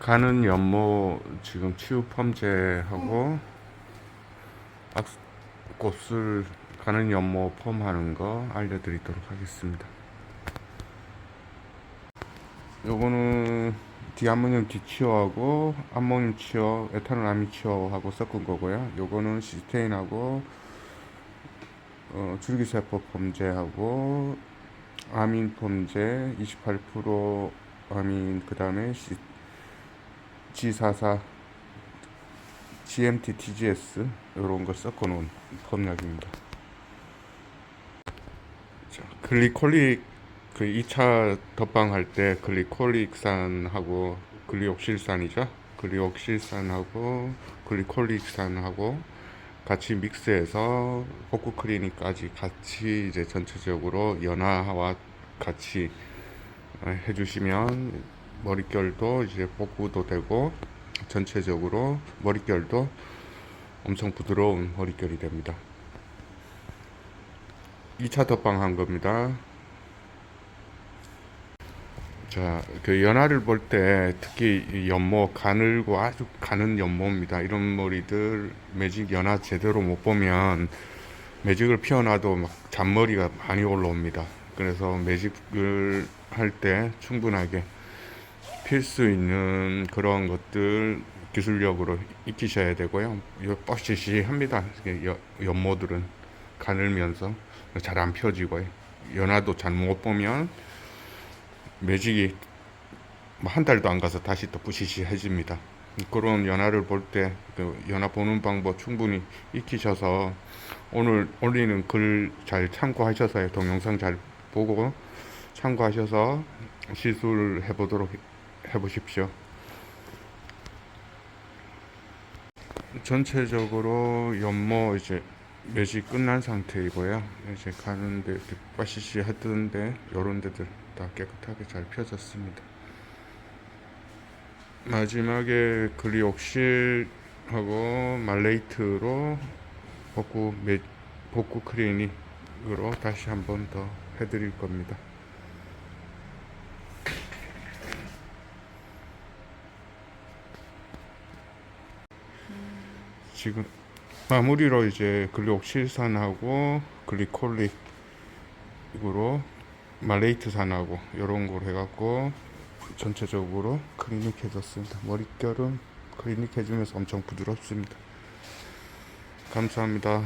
가는 연모 지금 치유 펌제하고 악 꽃을 가는 연모 펌하는 거 알려드리도록 하겠습니다. 요거는 디아모늄 디치어하고 암모늄 치어, 에탄올 아미 치어하고 섞은 거고요. 요거는 시스테인하고 어, 줄기세포 펌제하고 아민 펌제 28% 아민 그 다음에 G44 GMT TGS 이런 거 섞어 놓은 펌약입니다. 자, 글리콜릭 그 2차 덧방 할 때 글리콜릭산하고 글리옥실산이죠. 글리옥실산하고 글리콜릭산하고 같이 믹스해서 복구 클리닉까지 같이 이제 전체적으로 연화와 같이 어, 해주시면 머릿결도 이제 복구도 되고 전체적으로 머릿결도 엄청 부드러운 머릿결이 됩니다. 2차 덧방 한 겁니다. 자, 그 연화를 볼 때 특히 이 연모 가늘고 아주 가는 연모입니다. 이런 머리들 매직 연화 제대로 못 보면 매직을 피워놔도 막 잔머리가 많이 올라옵니다. 그래서 매직을 할 때 충분하게 필수 있는 그런 것들 기술력으로 익히셔야 되고요. 이게 여- 연모들은 가늘면서 잘 안 펴지고요. 연화도 잘 못 보면 매직이 뭐한 달도 안 가서 다시 또 부시시해집니다. 그런 연화를 볼때그 연화 보는 방법 충분히 익히셔서 오늘 올리는 글 잘 참고하셔서 동영상 잘 보고 참고하셔서 시술 해 보도록 해보십시오. 전체적으로 연모 이제 매직 끝난 상태이고요. 이제 가는데 빠시시 했던데 요런 데들 다 깨끗하게 잘 펴졌습니다. 마지막에 글리옥실하고 말레이트로 복구 매, 복구 클리닉으로 다시 한번 더 해드릴 겁니다. 지금 마무리로 이제 글리옥실산하고 글리콜릭으로 말레이트산하고 이런 걸 해갖고 전체적으로 클리닉 해줬습니다. 머릿결은 클리닉 해주면서 엄청 부드럽습니다. 감사합니다.